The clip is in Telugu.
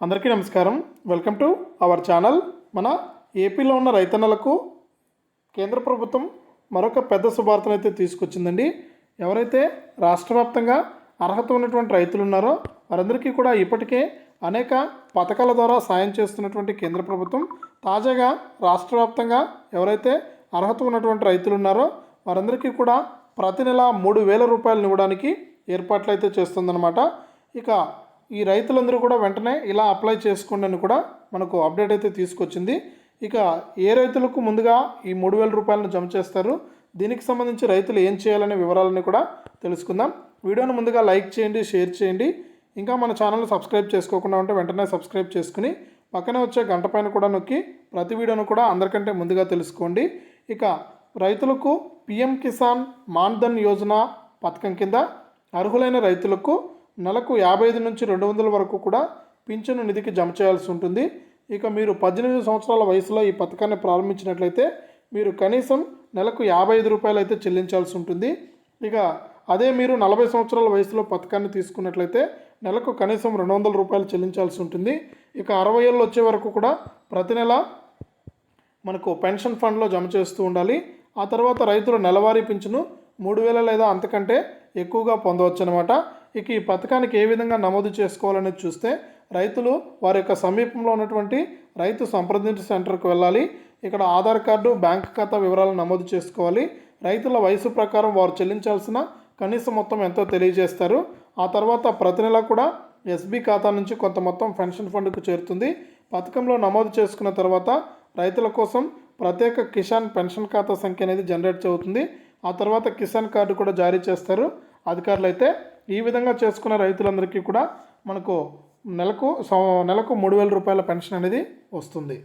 అందరికీ నమస్కారం. వెల్కమ్ టు అవర్ ఛానల్ మన ఏపీలో ఉన్న రైతన్నలకు కేంద్ర ప్రభుత్వం మరొక పెద్ద శుభార్తను అయితే తీసుకొచ్చిందండి. ఎవరైతే రాష్ట్ర వ్యాప్తంగా అర్హత ఉన్నటువంటి రైతులు ఉన్నారో వారందరికీ కూడా ఇప్పటికే అనేక పథకాల ద్వారా సాయం చేస్తున్నటువంటి కేంద్ర ప్రభుత్వం తాజాగా రాష్ట్ర వ్యాప్తంగా ఎవరైతే అర్హత ఉన్నటువంటి రైతులు ఉన్నారో వారందరికీ కూడా ప్రతి నెల మూడు వేల రూపాయలు ఇవ్వడానికి ఏర్పాట్లు అయితే చేస్తుందన్నమాట. ఇక ఈ రైతులందరూ కూడా వెంటనే ఇలా అప్లై చేసుకోండి అని కూడా మనకు అప్డేట్ అయితే తీసుకొచ్చింది. ఇక ఏ రైతులకు ముందుగా ఈ మూడు వేల రూపాయలను జమ చేస్తారు? దీనికి సంబంధించి రైతులు ఏం చేయాలనే వివరాలని కూడా తెలుసుకుందాం. వీడియోను ముందుగా లైక్ చేయండి షేర్ చేయండి. ఇంకా మన ఛానల్ని సబ్స్క్రైబ్ చేసుకోకుండా ఉంటే వెంటనే సబ్స్క్రైబ్ చేసుకుని పక్కనే వచ్చే గంట పైన కూడా నొక్కి ప్రతి వీడియోను కూడా అందరికంటే ముందుగా తెలుసుకోండి. ఇక రైతులకు పిఎం కిసాన్ మాన్ధన్ యోజన పథకం కింద అర్హులైన రైతులకు నెలకు యాభై ఐదు నుంచి రెండు వందల వరకు కూడా పింఛను నిధికి జమ చేయాల్సి ఉంటుంది. ఇక మీరు పద్దెనిమిది సంవత్సరాల వయసులో ఈ పథకాన్ని ప్రారంభించినట్లయితే మీరు కనీసం నెలకు యాభై ఐదు రూపాయలు అయితే చెల్లించాల్సి ఉంటుంది. ఇక అదే మీరు నలభై సంవత్సరాల వయసులో పథకాన్ని తీసుకున్నట్లయితే నెలకు కనీసం రెండు వందల రూపాయలు చెల్లించాల్సి ఉంటుంది. ఇక అరవై ఏళ్ళు వచ్చే వరకు కూడా ప్రతి నెల మనకు పెన్షన్ ఫండ్లో జమ చేస్తూ ఉండాలి. ఆ తర్వాత రైతుల నెలవారీ పింఛను మూడు వేల లేదా అంతకంటే ఎక్కువగా పొందవచ్చు అనమాట ఇక ఈ పథకానికి ఏ విధంగా నమోదు చేసుకోవాలనేది చూస్తే రైతులు వారి యొక్క సమీపంలో ఉన్నటువంటి రైతు సంప్రదింపు సెంటర్కు వెళ్ళాలి. ఇక్కడ ఆధార్ కార్డు బ్యాంక్ ఖాతా వివరాలు నమోదు చేసుకోవాలి. రైతుల వయసు ప్రకారం వారు చెల్లించాల్సిన కనీస మొత్తం ఎంతో తెలియజేస్తారు. ఆ తర్వాత ప్రతి నెల కూడా ఎస్బీ ఖాతా నుంచి కొంత మొత్తం పెన్షన్ ఫండ్కు చేరుతుంది. పథకంలో నమోదు చేసుకున్న తర్వాత రైతుల కోసం ప్రత్యేక కిసాన్ పెన్షన్ ఖాతా సంఖ్య అనేది జనరేట్ అవుతుంది. ఆ తర్వాత కిసాన్ కార్డు కూడా జారీ చేస్తారు. అధికారులు అయితే ఈ విధంగా చేసుకున్న రైతులందరికీ కూడా మనకు నెలకు సం- నెలకు మూడు వేల రూపాయల పెన్షన్ అనేది వస్తుంది.